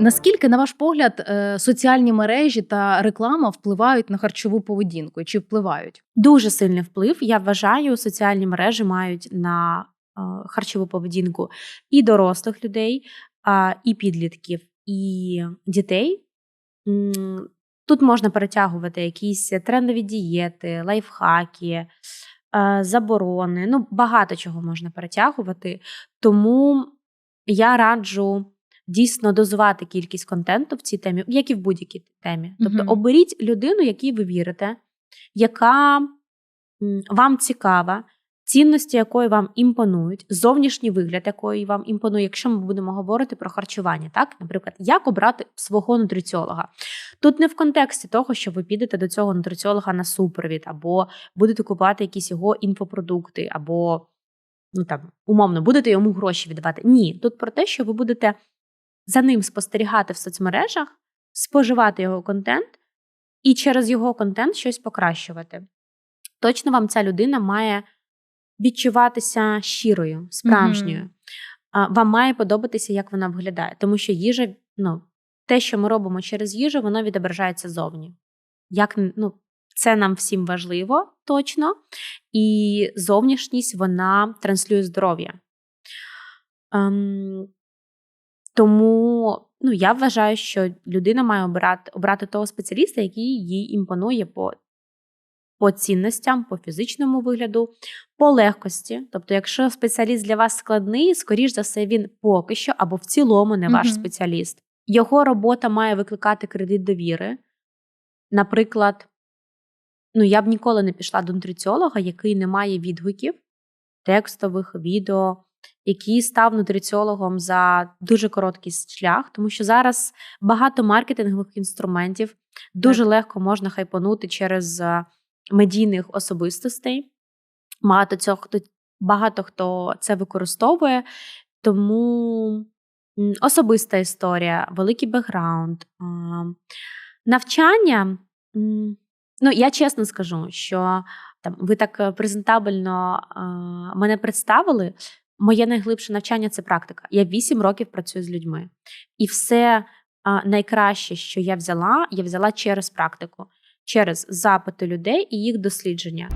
Наскільки, на ваш погляд, е, соціальні мережі та реклама впливають на харчову поведінку? Чи впливають? Дуже сильний вплив. Я вважаю, соціальні мережі мають на е, харчову поведінку і дорослих людей, і підлітків, і дітей. Тут можна перетягувати якісь трендові дієти, лайфхаки, е, заборони. Ну, багато чого можна перетягувати. Тому я раджу дійсно дозувати кількість контенту в цій темі, як і в будь-якій темі. Тобто, Мгм. оберіть людину, якій ви вірите, яка вам цікава, цінності якої вам імпонують, зовнішній вигляд якої вам імпонує, якщо ми будемо говорити про харчування. Так, наприклад, як обрати свого нутриціолога. Тут не в контексті того, що ви підете до цього нутриціолога на супровід, або будете купувати якісь його інфопродукти, або ну там умовно будете йому гроші віддавати. Ні, тут про те, що ви будете за ним спостерігати в соцмережах, споживати його контент і через його контент щось покращувати. Точно вам ця людина має відчуватися щирою, справжньою. А, Вам має подобатися, як вона виглядає, тому що їжа, ну, те, що ми робимо через їжу, воно відображається зовні. Як, ну, це нам всім важливо, точно. І зовнішність вона транслює здоров'я. Ем, тому ну, я вважаю, що людина має обирати, обрати того спеціаліста, який їй імпонує по, по цінностям, по фізичному вигляду, по легкості. Тобто, якщо спеціаліст для вас складний, скоріш за все, він поки що або в цілому не ваш Мгм. спеціаліст. Його робота має викликати кредит довіри. Наприклад, ну, я б ніколи не пішла до нутриціолога, який не має відгуків, текстових, відео, який став нутриціологом за дуже короткий шлях, тому що зараз багато маркетингових інструментів дуже легко можна хайпанути через е, медійних особистостей. Багато цього хто багато хто це використовує, тому особиста історія, великий бекграунд, навчання. Ну, я чесно скажу, що там ви так е, презентабельно мене представили. Моє найглибше навчання це практика. Я 8 років працюю з людьми. І все найкраще, що я взяла, я взяла через практику, через запити людей і їх дослідження.